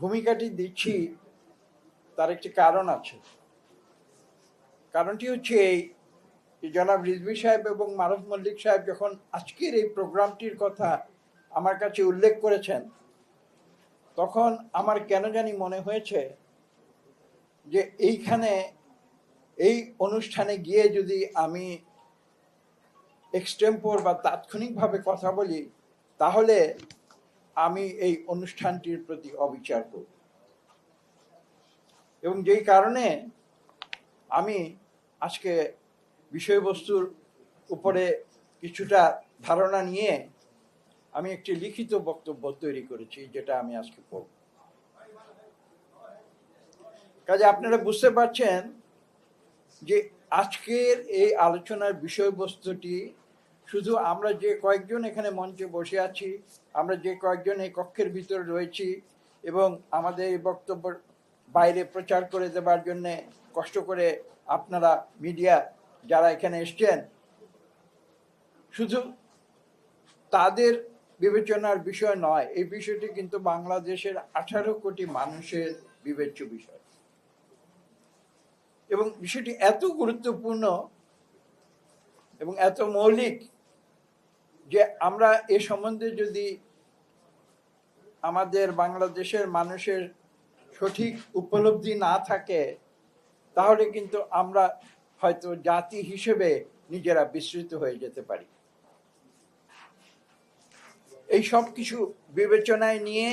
ভূমিকাটি দিচ্ছি, তার একটি কারণ আছে। কারণটি হচ্ছে এই জনাব রিজভি সাহেব এবং মারুফ মল্লিক সাহেব যখন আজকের এই প্রোগ্রামটির কথা আমার কাছে উল্লেখ করেছেন, তখন আমার কেন জানি মনে হয়েছে যে এইখানে এই অনুষ্ঠানে গিয়ে যদি আমি এক্সটেম্পোর বা তাৎক্ষণিকভাবে কথা বলি, তাহলে আমি এই অনুষ্ঠানটির প্রতি অবিচার করব এবং যেই কারণে আমি আজকে বিষয়বস্তুর উপরে কিছুটা ধারণা নিয়ে আমি একটি লিখিত বক্তব্য তৈরি করেছি, যেটা আমি আজকে পড়ব। কাজে আপনারা বুঝতে পারছেন যে আজকের এই আলোচনার বিষয়বস্তুটি শুধু আমরা যে কয়েকজন এখানে মঞ্চে বসে আছি, আমরা যে কয়েকজন এই কক্ষের ভিতরে রয়েছি এবং আমাদের এই বক্তব্য বাইরে প্রচার করে দেবার জন্য কষ্ট করে আপনারা মিডিয়া যারা এখানে এসছেন, শুধু তাদের বিবেচনার বিষয় নয়, এই বিষয়টি কিন্তু বাংলাদেশের আঠারো কোটি মানুষের বিবেচ্য বিষয়। এবং বিষয়টি এত গুরুত্বপূর্ণ এবং এত মৌলিক যে আমরা এ সম্বন্ধে যদি আমাদের বাংলাদেশের মানুষের সঠিক উপলব্ধি না থাকে, তাহলে কিন্তু আমরা হয়তো জাতি হিসেবে নিজেরা বিস্মৃত হয়ে যেতে পারি। এই সব কিছু বিবেচনায় নিয়ে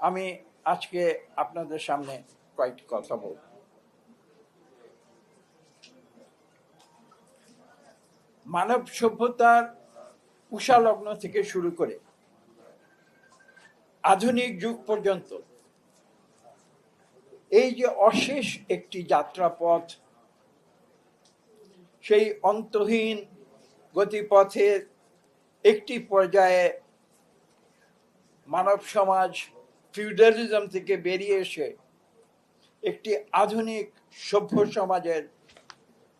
আমি আজকে আপনাদের সামনে কয়েকটি কথা বলব। মানব সভ্যতার উষালগ্ন থেকে শুরু করে আধুনিক যুগ পর্যন্ত এই যে অশেষ একটি যাত্রাপথ, সেই অন্তহীন গতিপথের একটি পর্যায়ে মানব সমাজ ফিউডালিজম থেকে বেরিয়ে এসে একটি আধুনিক সভ্য সমাজের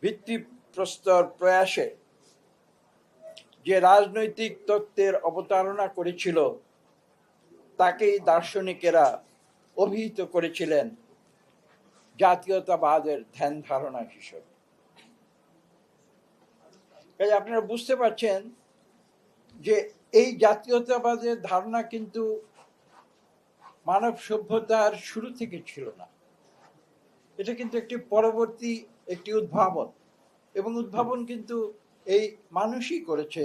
ভিত্তিপ্রস্তর প্রয়াসে যে রাজনৈতিক তত্ত্বের অবতারণা করেছিল, তাকেই দার্শনিকেরা অভিহিত করেছিলেন জাতীয়তাবাদের ধ্যান ধারণা হিসেবে। কাজে আপনারা বুঝতে পারছেন যে এই জাতীয়তাবাদের ধারণা কিন্তু মানব সভ্যতার শুরু থেকে ছিল না। এটা কিন্তু একটি পরবর্তী একটি উদ্ভাবন এবং উদ্ভাবন কিন্তু এই মানুষই করেছে।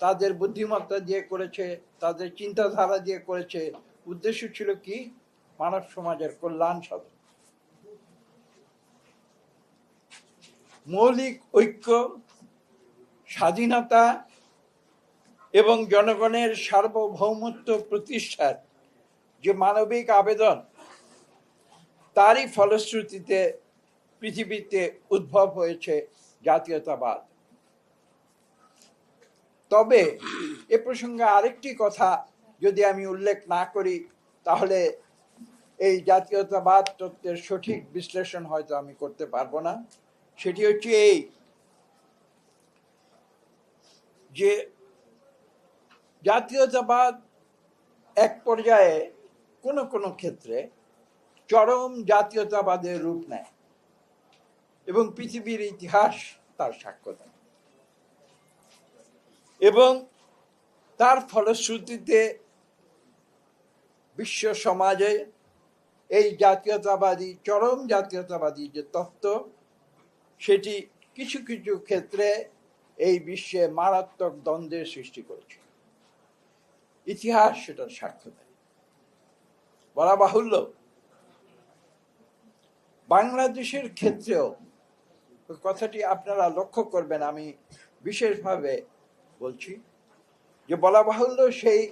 তাদের বুদ্ধিমত্তা দিয়ে করেছে, তাদের চিন্তাধারা দিয়ে করেছে। উদ্দেশ্য ছিল কি? মানব সমাজের কল্যাণ সাধন। মৌলিক ঐক্য, স্বাধীনতা এবং জনগণের সার্বভৌমত্ব প্রতিষ্ঠার যে মানবিক আবেদন, তারই ফলশ্রুতিতে পৃথিবীতে উদ্ভব হয়েছে জাতীয়তাবাদ। তবে এ প্রসঙ্গে আরেকটি কথা যদি আমি উল্লেখ না করি, তাহলে এই জাতীয়তাবাদ তত্ত্বের সঠিক বিশ্লেষণ হয়তো আমি করতে পারব না। সেটি হচ্ছে এই যে জাতীয়তাবাদ এক পর্যায়ে কোনো কোনো ক্ষেত্রে চরম জাতীয়তাবাদের রূপ নেয় এবং পৃথিবীর ইতিহাস তার সাক্ষ্য দেয়। এবং তার ফলশ্রুতিতে বিশ্ব সমাজে এই জাতীয়তাবাদী, চরম জাতীয়তাবাদী যে তত্ত্ব, সেটি কিছু কিছু ক্ষেত্রে এই বিশ্বে মারাত্মক দ্বন্দ্বের সৃষ্টি করেছে। ইতিহাস সেটার সাক্ষ্য দেয়। বলা বাহুল্য, বাংলাদেশের ক্ষেত্রেও, কথাটি আপনারা লক্ষ্য করবেন, আমি বিশেষভাবে বলছি যে বলা বাহুল্য সেই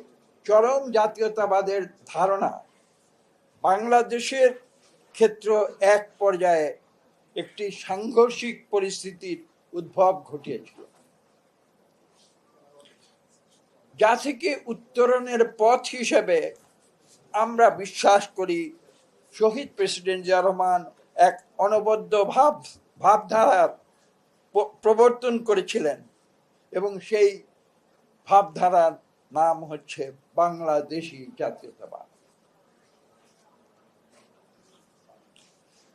চরম জাতীয়তাবাদের ধারণা বাংলাদেশের ক্ষেত্র এক পর্যায়ে একটি সাংঘর্ষিক পরিস্থিতির উদ্ভব ঘটিয়েছিল। যা থেকে উত্তরণের পথ হিসেবে আমরা বিশ্বাস করি শহীদ প্রেসিডেন্ট জিয়া রহমান এক অনবদ্য ভাব ভাবধারার প্রবর্তন করেছিলেন। এবং সেই ভাবধারার নাম হচ্ছে বাংলাদেশি জাতীয়তাবাদ।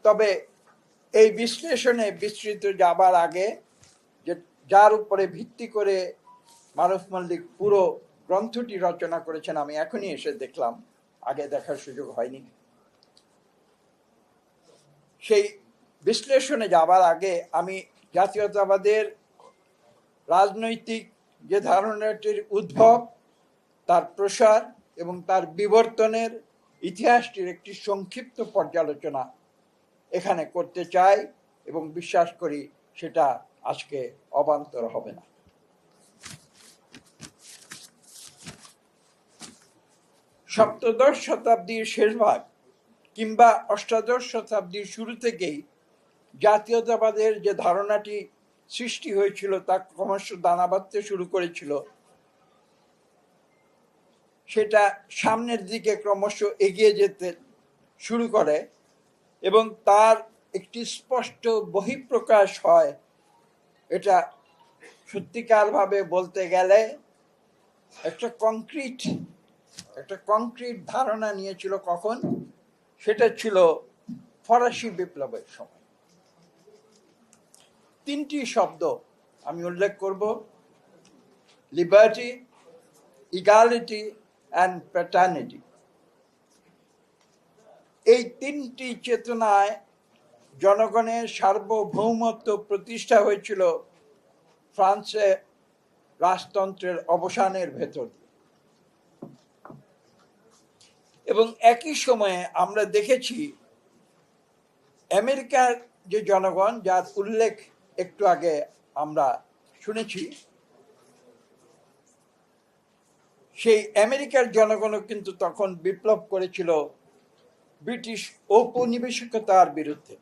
তবে এই বিশ্লেষণে বিস্তৃত যাবার আগে যে যার উপরে ভিত্তি করে মারুফ মল্লিক পুরো গ্রন্থটি রচনা করেছেন, আমি এখনই এসে দেখলাম, আগে দেখার সুযোগ হয়নি। সেই বিশ্লেষণে যাবার আগে আমি জাতীয়তাবাদের রাজনৈতিক যে ধারণাটির উদ্ভব, তার প্রসার এবং তার বিবর্তনের ইতিহাসটির একটি সংক্ষিপ্ত পর্যালোচনা এখানে করতে চাই এবং বিশ্বাস করি সেটা আজকে অবান্তর হবে না। সপ্তদশ শতাব্দীর শেষভাগ কিংবা অষ্টাদশ শতাব্দীর শুরু থেকেই জাতীয়তাবাদের যে ধারণাটি সৃষ্টি হয়েছিল, তা ক্রমশ দানা বাঁধতে শুরু করেছিল। সেটা সামনের দিকে ক্রমশ এগিয়ে যেতে শুরু করে এবং তার একটি স্পষ্ট বহিঃপ্রকাশ হয়। এটা সত্যিকারভাবে বলতে গেলে একটা কংক্রিট একটা কংক্রিট ধারণা নিয়েছিল কখন? সেটা ছিল ফরাসি বিপ্লবের সময়। তিনটি শব্দ আমি উল্লেখ করব লিবার্টি ইগালিটি অ্যান্ড প্যাটার্নিটি এই তিনটি চেতনায় জনগণের সার্বভৌমত্ব প্রতিষ্ঠা হয়েছিল ফ্রান্সে রাজতন্ত্রের অবসানের ভেতর। এবং একই সময়ে আমরা দেখেছি, আমেরিকার যে জনগণ, যার উল্লেখ একটু আগে আমরা শুনেছি, সেই আমেরিকার জনগণও কিন্তু তখন বিপ্লব করেছিল ব্রিটিশ ঔপনিবেশিকতার বিরুদ্ধে।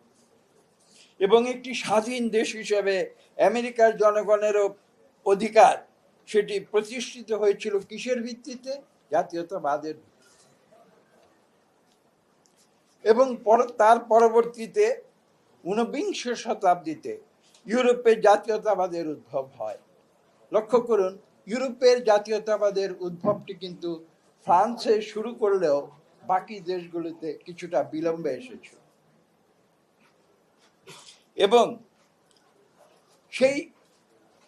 এবং একটি স্বাধীন দেশ হিসেবে আমেরিকার জনগণেরও অধিকার সেটি প্রতিষ্ঠিত হয়েছিল কিসের ভিত্তিতে? জাতীয়তাবাদের। এবং তার পরবর্তীতে ঊনবিংশ শতাব্দীতে ইউরোপে জাতীয়তাবাদের উদ্ভব হয়। লক্ষ্য করুন, ইউরোপের জাতীয়তাবাদের উদ্ভবটি কিন্তু ফ্রান্সে শুরু করলেও বাকি দেশগুলোতে কিছুটা বিলম্বে এসেছে। এবং সেই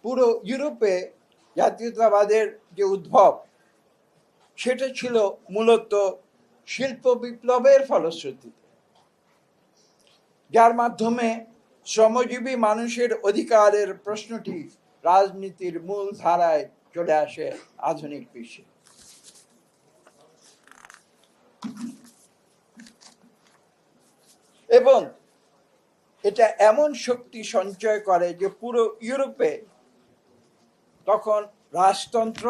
পুরো ইউরোপে জাতীয়তাবাদের যে উদ্ভব, সেটা ছিল মূলত শিল্প বিপ্লবের ফলশ্রুতিতে। যার মাধ্যমে শ্রমজীবী মানুষের অধিকারের প্রশ্নটি রাজনীতির মূল ধারায় চলে আসে আধুনিক বিশ্বে। এবং এটা এমন শক্তি সঞ্চয় করে যে পুরো ইউরোপে তখন রাজতন্ত্র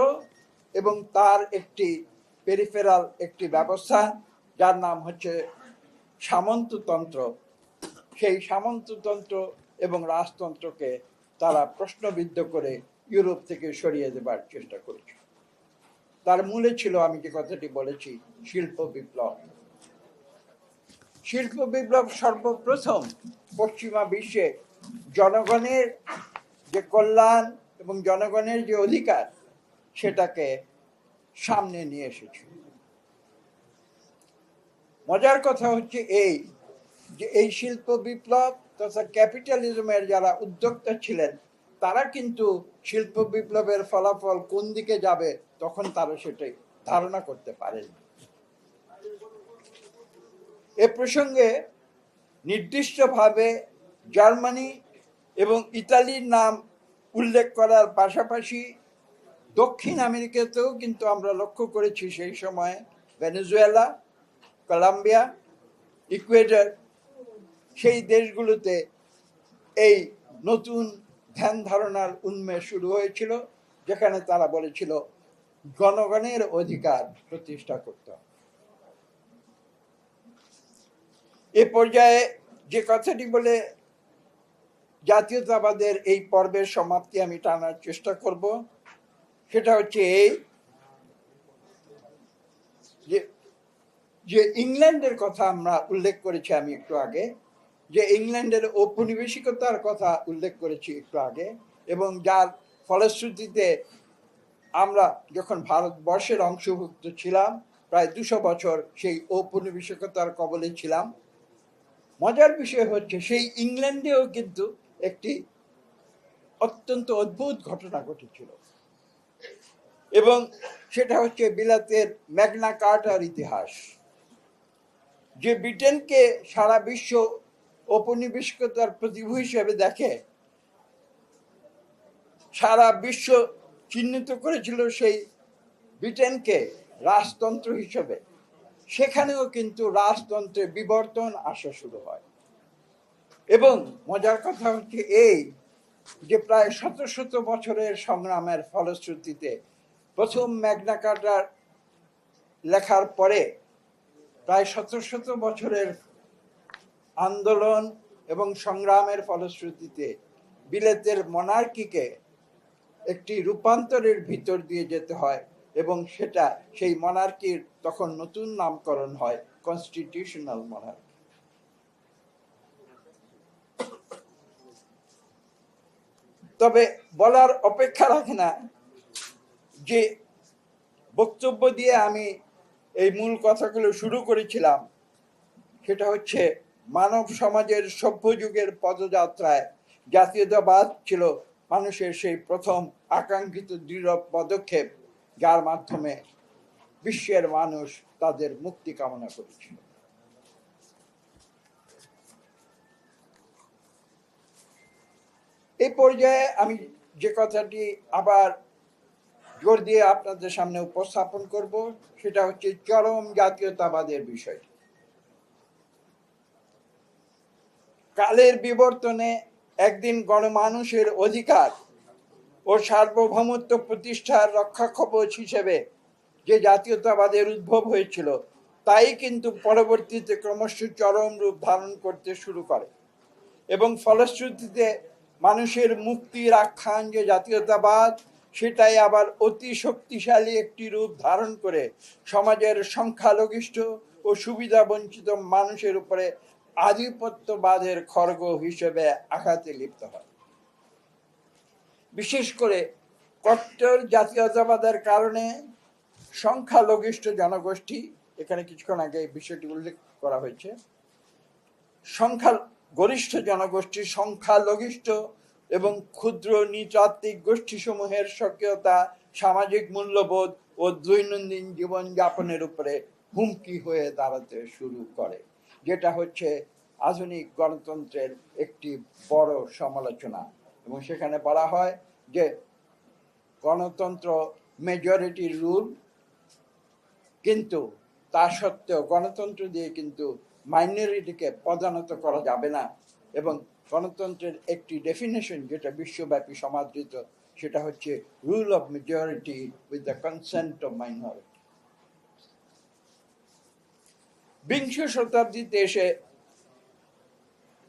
এবং তার একটি পেরিফেরাল একটি ব্যবস্থা, যার নাম হচ্ছে সামন্ততন্ত্র। সেই সামন্ততন্ত্র এবং রাজতন্ত্রকে তারা প্রশ্নবিদ্ধ করে ইউরোপ থেকে সরিয়ে দেবার চেষ্টা করেছে। তার মূলে ছিল, আমি যে কথাটি বলেছি, শিল্প বিপ্লব। শিল্প বিপ্লব সর্বপ্রথম পশ্চিমা বিশ্বে জনগণের যে কল্যাণ এবং জনগণের যে অধিকার, সেটাকে সামনে নিয়ে এসেছে। মজার কথা হচ্ছে এই যে এই শিল্প বিপ্লব তথা ক্যাপিটালিজমের যারা উদ্যোক্তা ছিলেন, তারা কিন্তু শিল্প বিপ্লবের ফলাফল কোন দিকে যাবে তখন তারা সেটাই ধারণা করতে পারেন। এ প্রসঙ্গে নির্দিষ্টভাবে জার্মানি এবং ইতালির নাম উল্লেখ করার পাশাপাশি দক্ষিণ আমেরিকাতেও কিন্তু আমরা লক্ষ্য করেছি সেই সময় ভেনেজুয়েলা, কলম্বিয়া, ইকুয়েডর সেই দেশগুলোতে এই নতুন ধ্যান ধারণার উন্মেষ শুরু হয়েছিল, যেখানে তারা বলেছিল জনগণের অধিকার প্রতিষ্ঠা করতে এ পর্যায়ে যে কথাটি বলে জাতীয়তাবাদের এই পর্বের সমাপ্তি আমি টানার চেষ্টা করব, সেটা হচ্ছে এই যে ইংল্যান্ডের কথা আমরা উল্লেখ করেছি আমি একটু আগে যে ইংল্যান্ডের ঔপনিবেশিকতার কথা উল্লেখ করেছি একটু আগে, এবং যার ফলশ্রুতিতে আমরা যখন ভারতবর্ষের অংশভুক্ত ছিলাম, প্রায় দুশো বছর সেই ঔপনিবেশিকতার কবলে ছিলাম। মজার বিষয় হচ্ছে সেই ইংল্যান্ডেও কিন্তু একটি অত্যন্ত অদ্ভুত ঘটনা ঘটেছিল। এবং সেটা হচ্ছে বিলাতের ম্যাগনা কার্টার ইতিহাস, যে ব্রিটেনকে সারা বিশ্ব ঔপনিবেশিকতার প্রতিভূ হিসেবে দেখে সারা বিশ্ব চিহ্নিত করেছিল সেই ব্রিটেনকে রাজতন্ত্র হিসেবে। সেখানেও কিন্তু রাজতন্ত্রে বিবর্তন আসা শুরু হয়। এবং মজার কথা হচ্ছে এই যে প্রায় শত শত বছরের সংগ্রামের ফলশ্রুতিতে প্রথম ম্যাগনা কার্টার লেখার পরে প্রায় শত শত বছরের আন্দোলন এবং সংগ্রামের ফলশ্রুতিতে বিলেতের মনার্কিকে একটি রূপান্তরের ভিতর দিয়ে যেতে হয় এবং সেটা সেই মনার্কির তখন নতুন নামকরণ হয় কনস্টিটিউশনাল মনার্কি তবে বলার অপেক্ষা রাখে না যে বক্তব্য দিয়ে আমি এই মূল কথাগুলো শুরু করেছিলাম, সেটা হচ্ছে মানব সমাজের সভ্য যুগের পদযাত্রায় জাতীয়তাবাদ ছিল মানুষের সেই প্রথম আকাঙ্ক্ষিত দৃঢ় পদক্ষেপ, যার মাধ্যমে বিশ্বের মানুষ তাদের মুক্তি কামনা করেছিল। এই পর্যায়ে আমি যে কথাটি আবার জোর দিয়ে আপনাদের সামনে উপস্থাপন করব, সেটা হচ্ছে চরম জাতীয়তাবাদের বিষয় কালের বিবর্তনে একদিন গণমানুষের অধিকার ও সার্বভৌমত্ব প্রতিষ্ঠার রক্ষা কবচ হিসেবে যে জাতীয়তাবাদের উদ্ভব হয়েছিল, তাই কিন্তু পরবর্তীতে ক্রমশ চরম রূপ ধারণ করতে শুরু করে এবং ফলশ্রুতিতে মানুষের মুক্তির আখ্যান যে জাতীয়তাবাদ, সেটাই আবার অতি শক্তিশালী একটি রূপ ধারণ করে সমাজের সংখ্যালঘিষ্ঠ ও সুবিধা বঞ্চিত মানুষের উপরে আধিপত্যবাদের খর্গ হিসেবে আঘাতে লিপ্ত হয়। বিশেষ করে কট্টর জাতীয়তাবাদের কারণে সংখ্যালঘিষ্ঠ জনগোষ্ঠী, এখানে কিছুক্ষণ আগে বিষয়টি উল্লেখ করা হয়েছে সংখ্যা গরিষ্ঠ জনগোষ্ঠী, সংখ্যালঘিষ্ঠ এবং ক্ষুদ্র নৃতাত্ত্বিক গোষ্ঠীসমূহের সক্রিয়তা সামাজিক মূল্যবোধ ও দৈনন্দিন জীবনযাপনের উপরে হুমকি হয়ে দাঁড়াতে শুরু করে। যেটা হচ্ছে আধুনিক গণতন্ত্রের একটি বড় সমালোচনা। এবং সেখানে বলা হয় যে গণতন্ত্র মেজরিটি রুল কিন্তু তা সত্ত্বেও গণতন্ত্র দিয়ে কিন্তু মাইনরিটিকে পদানত করা যাবে না। এবং গণতন্ত্রের একটি ডেফিনেশন যেটা বিশ্বব্যাপী সমাদৃত, সেটা হচ্ছে rule of majority with the consent of minority বিংশ শতাব্দীতে এসে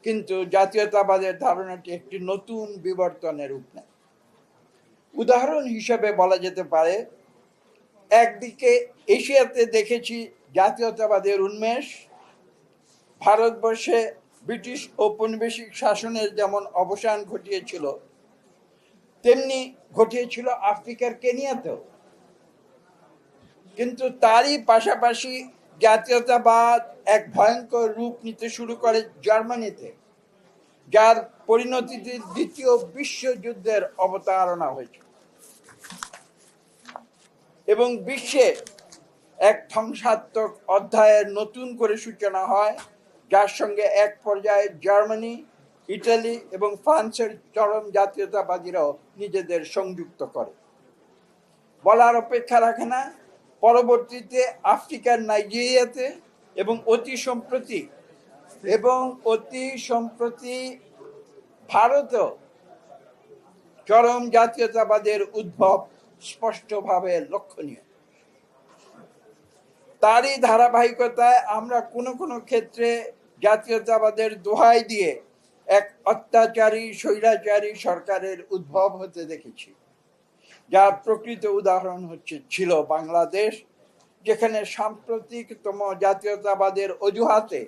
কিন্তু জাতীয়তাবাদের ধারণাটি একটি নতুন বিবর্তনের রূপ নেয়। উদাহরণ হিসেবে বলা যেতে পারে, একদিকে এশিয়াতে দেখেছি জাতীয়তাবাদের উন্মেষ, ভারতবর্ষে ব্রিটিশ ঔপনিবেশিক শাসনের যেমন অবসান ঘটিয়েছিল, তেমনি ঘটিয়েছিল আফ্রিকার কেনিয়াতেও। কিন্তু তারই পাশাপাশি জাতীয়তাবাদ এক ভয়ঙ্কর রূপ নিতে শুরু করে জার্মানিতে, যার পরিণতিতে দ্বিতীয় বিশ্বযুদ্ধের অবতারণা হয়েছে। এবং বিশ্বে এক ধ্বংসাত্মক অধ্যায়ের নতুন করে সূচনা হয়, যার সঙ্গে এক পর্যায়ে জার্মানি, ইটালি এবং ফ্রান্সের চরম জাতীয়তাবাদীরাও নিজেদের সংযুক্ত করে। বলার অপেক্ষা রাখে না পরবর্তীতে আফ্রিকার নাইজেরিয়াতে এবং অতি সম্প্রতি এবং অতি সম্প্রতি ভারতও চরম জাতীয়তাবাদের উদ্ভব স্পষ্টভাবে লক্ষণীয়। তারই ধারাবাহিকতায় আমরা কোনো কোনো ক্ষেত্রে জাতীয়তাবাদের দোহাই দিয়ে এক অত্যাচারী, স্বৈরাচারী সরকারের উদ্ভব হতে দেখেছি। যার প্রকৃত উদাহরণ হচ্ছে ছিল বাংলাদেশ, যেখানে সাম্প্রতিকতম জাতীয়তাবাদের অজুহাতে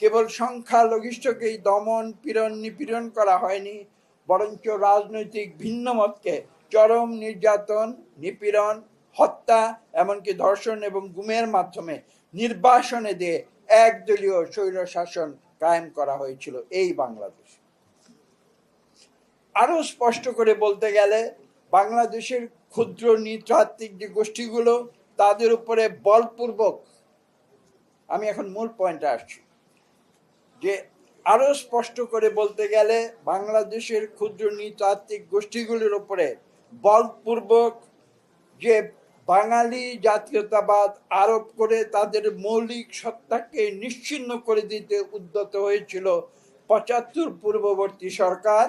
কেবল সংখ্যালঘিষ্ঠকেই দমন, পীড়ন নিপীড়ন করা হয়নি, বরঞ্চ রাজনৈতিক ভিন্নমতকে চরম নির্যাতন, নিপীড়ন, হত্যা, এমনকি ধর্ষণ এবং গুমের মাধ্যমে নির্বাসনে দিয়ে একদলীয় স্বৈর শাসন কায়েম করা হয়েছিল এই বাংলাদেশ। আরও স্পষ্ট করে বলতে গেলে বাংলাদেশের ক্ষুদ্র নৃতাত্ত্বিক যে গোষ্ঠীগুলো, তাদের উপরে বলপূর্বক আমি এখন মূল পয়েন্টে আসছি। যে আরও স্পষ্ট করে বলতে গেলে বাংলাদেশের ক্ষুদ্র নৃতাত্ত্বিক গোষ্ঠীগুলির উপরে বলপূর্বক যে বাঙালি জাতীয়তাবাদ আরোপ করে তাদের মৌলিক সত্তাকে নিশ্চিন্ন করে দিতে উদ্যত হয়েছিল পঁচাত্তর পূর্ববর্তী সরকার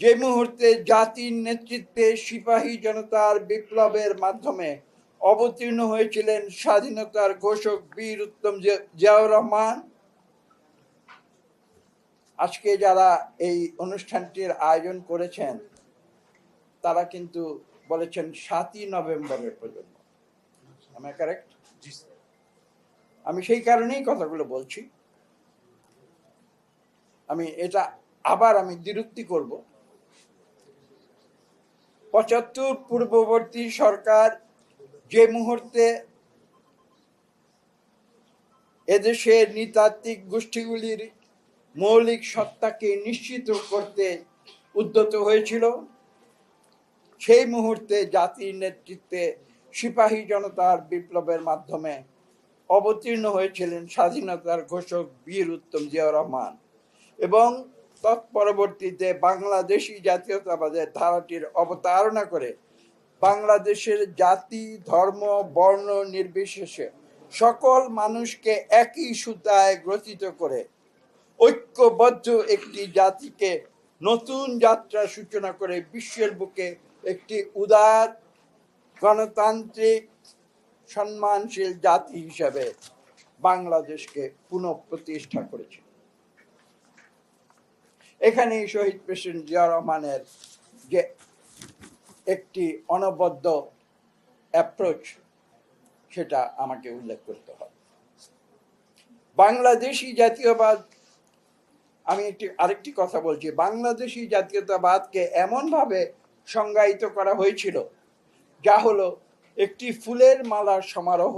যে মুহূর্তে জাতির নেতৃত্বে সিপাহী জনতার বিপ্লবের মাধ্যমে অবতীর্ণ হয়েছিলেন স্বাধীনতার ঘোষক বীর উত্তম জিয়াউর রহমান। আজকে যারা এই অনুষ্ঠানটির আয়োজন করেছেন তারা কিন্তু বলেছেন সাতই নভেম্বরের প্রজন্ম। আমি কারেক্ট জি আমি সেই কারণেই কথাগুলো বলছি। আমি এটা আবার আমি দ্বিরুক্তি করব। পঁচাত্তর পূর্ববর্তী সরকার যে মুহূর্তে এদেশের নৃতাত্ত্বিক গোষ্ঠীগুলির মৌলিক সত্তাকে নিশ্চিত করতে উদ্যত হয়েছিল, সেই মুহূর্তে জাতির নেতৃত্বে সিপাহী জনতার বিপ্লবের মাধ্যমে অবতীর্ণ হয়েছিলেন স্বাধীনতার ঘোষক বীর উত্তম জিয়াউর রহমান এবং তৎপরবর্তীতে বাংলাদেশি জাতীয়তাবাদের ধারাটির অবতারণা করে বাংলাদেশের জাতি, ধর্ম, বর্ণ নির্বিশেষে সকল মানুষকে একই সুতায় গ্রথিত করে ঐক্যবদ্ধ একটি জাতিকে নতুন যাত্রা সূচনা করে বিশ্বের বুকে একটি উদার গণতান্ত্রিক সম্মানশীল জাতি হিসাবে বাংলাদেশকে পুনঃপ্রতিষ্ঠা করেছে। এখানেই শহীদ প্রেসিডেন্ট জিয়া রহমানের যে একটি অনবদ্য অ্যাপ্রোচ সেটা আমাকে উল্লেখ করতে হবে। বাংলাদেশি জাতীয়বাদ, আমি একটি, আরেকটি কথা বলছি, বাংলাদেশি জাতীয়তাবাদকে এমনভাবে সংজ্ঞায়িত করা হয়েছিল, যা হলো একটি ফুলের মালার সমারোহ।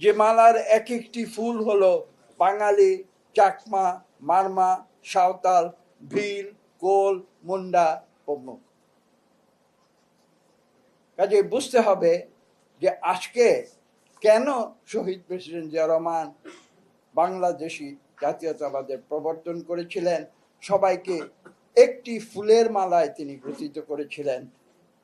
যে মালার এক একটি ফুল হলো বাঙালি চাকমা, মারমা সাঁওতাল, ভিল কোল মুন্ডা, প্রমুখ। কাজে বুঝতে হবে যে আজকে কেন শহীদ প্রেসিডেন্ট জিয়া রহমান বাংলাদেশি জাতীয়তাবাদের প্রবর্তন করেছিলেন, সবাইকে একটি ফুলের মালায় তিনি গ্রথিত করেছিলেন,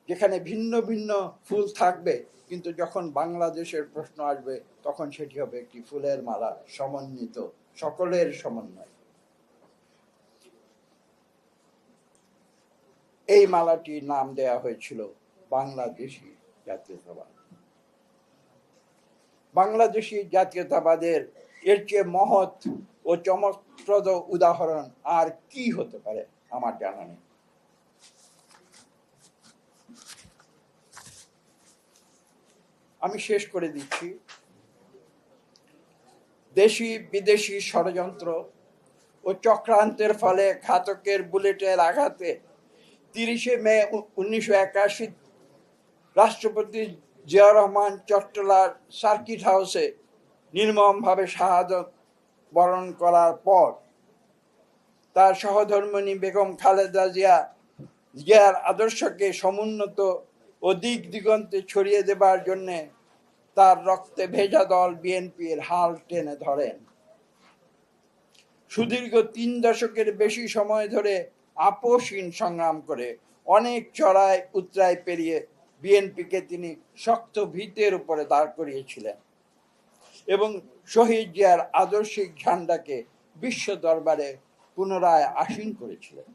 যেখানে ভিন্ন ভিন্ন ফুল থাকবে, কিন্তু যখন বাংলাদেশের প্রশ্ন আসবে, তখন সেটি হবে একটি ফুলের মালা, সমন্বিত, সকলের সমন্বয়। এই মালাটির নাম দেয়া হয়েছিল বাংলাদেশি জাতীয়তাবাদ। বাংলাদেশি জাতীয়তাবাদের এর চেয়ে মহৎ ও চমকপ্রদ উদাহরণ আর কি হতে পারে আমার জানা নেই। আমি শেষ করে দিচ্ছি। দেশি বিদেশি ষড়যন্ত্র ও চক্রান্তের ফলে ঘাতকের বুলেটের আঘাতে তিরিশে মে উনিশশো একাশি রাষ্ট্রপতি জিয়া রহমান চট্টলার সার্কিট হাউসে নির্মমভাবে শাহাদত বরণ করার পর তার সহধর্মিণী বেগম খালেদা জিয়া জিয়ার আদর্শকে সমুন্নত ও দিক দিগন্তে ছড়িয়ে দেবার জন্যে তার রক্তে ভেজা দল বিএনপির হাল টেনে ধরেন। সুদীর্ঘ তিন দশকের বেশি সময় ধরে আপোষহীন সংগ্রাম করে অনেক চড়াই, উতরাই পেরিয়ে বিএনপিকে তিনি শক্ত ভিতের উপরে দাঁড় করিয়েছিলেন এবং শহীদ জিয়ার আদর্শিক ঝান্ডাকে বিশ্ব দরবারে পুনরায় আসীন করেছিলেন।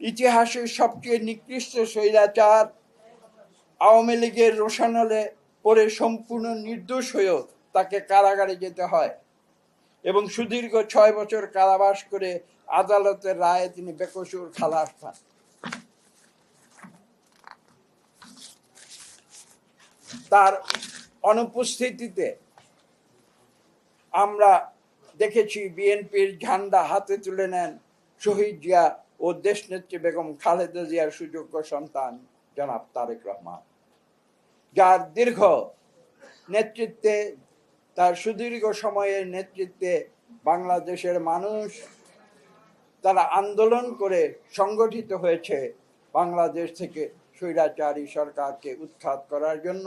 ইতিহাসের সবচেয়ে নিকৃষ্ট স্বৈরাচার আওয়ামী লীগের রোশানলে পরে সম্পূর্ণ নির্দোষ হয়েও তাকে কারাগারে যেতে হয় এবং সুদীর্ঘ ছয় বছর কারাবাস করে আদালতের রায়ে তিনি বেকসুর খালাস পান। তার অনুপস্থিতিতে আমরা দেখেছি বিএনপির ঝান্ডা হাতে তুলে নেন শহীদ জিয়া ও দেশনেত্রী বেগম খালেদা জিয়ার সুযোগ্য সন্তান জনাব তারেক রহমান। যার দীর্ঘ নেতৃত্বে, তার সুদীর্ঘ সময়ের নেতৃত্বে বাংলাদেশের মানুষ তারা আন্দোলন করে সংগঠিত হয়েছে বাংলাদেশ থেকে স্বৈরাচারী সরকারকে উৎখাত করার জন্য,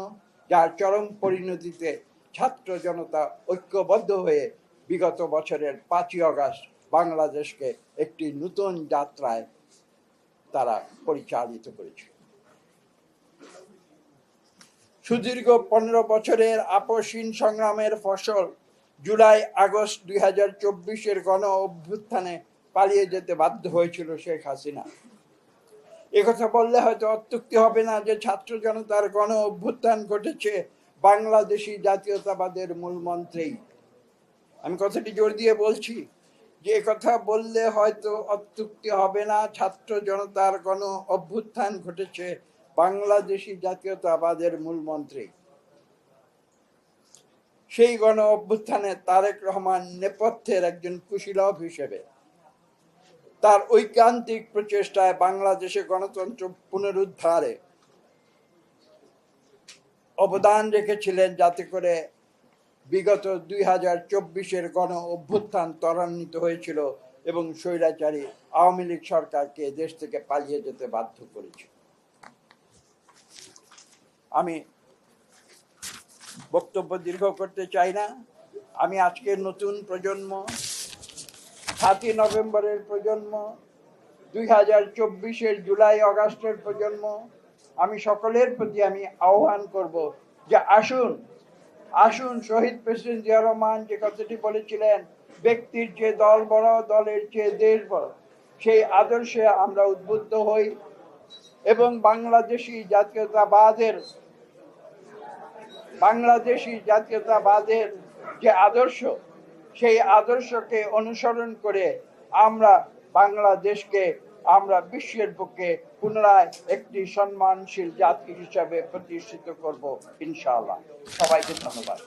যার চরম পরিণতিতে ছাত্র জনতা ঐক্যবদ্ধ হয়ে বিগত বছরের পাঁচই আগস্ট বাংলাদেশকে একটি নতুন যাত্রায় তারা পরিচালিত করেছে। সুদীর্ঘ পনেরো বছরের আপসীন সংগ্রামের ফসল জুলাই আগস্ট দুই হাজার চব্বিশের গণ অভ্যুত্থানে পালিয়ে যেতে বাধ্য হয়েছিল শেখ হাসিনা। একথা বললে হয়তো অত্যুক্তি হবে না যে ছাত্র জনতার গণ অভ্যুত্থান ঘটেছে বাংলাদেশি জাতীয়তাবাদের মূল মন্ত্রেই। আমি কথাটি জোর দিয়ে বলছি যে কথা বললে হয়তো অত্যুক্তি হবে না, ছাত্র জনতার গণ অভ্যুত্থান ঘটেছে বাংলাদেশি জাতীয়তাবাদের মূল মন্ত্রী সেই গণ অভ্যুত্থানে তারেক রহমান নেপথ্যের একজন কুশীলভ হিসেবে তার ঐকান্তিক প্রচেষ্টায় বাংলাদেশে গণতন্ত্র পুনরুদ্ধারে অবদান রেখেছিলেন যাতে করে বিগত দুই হাজার চব্বিশের গণ অভ্যুত্থান ত্বরান্বিত হয়েছিল এবং স্বৈরাচারী আওয়ামী লীগ সরকারকে দেশ থেকে পালিয়ে যেতে বাধ্য করেছিল। আমি বক্তব্য দীর্ঘ করতে চাই না। আমি আজকের নতুন প্রজন্ম সাতই নভেম্বরের প্রজন্ম, দুই হাজার চব্বিশের জুলাই আগস্টের প্রজন্ম, আমি সকলের প্রতি আমি আহ্বান করব যে আসুন আসুন শহীদ প্রেসিডেন্ট জিয়া রহমান যে কথাটি বলেছিলেন, ব্যক্তির চেয়ে দল বড়, দলের চেয়ে দেশ বড়, সেই আদর্শে আমরা উদ্বুদ্ধ হই এবং বাংলাদেশি জাতীয়তাবাদের বাংলাদেশি জাতীয়তাবাদের যে আদর্শ সেই আদর্শকে অনুসরণ করে আমরা বাংলাদেশকে, আমরা বিশ্বের পক্ষে পুনরায় একটি সম্মানশীল জাতি হিসাবে প্রতিষ্ঠিত করব, ইনশাআল্লাহ। সবাইকে ধন্যবাদ।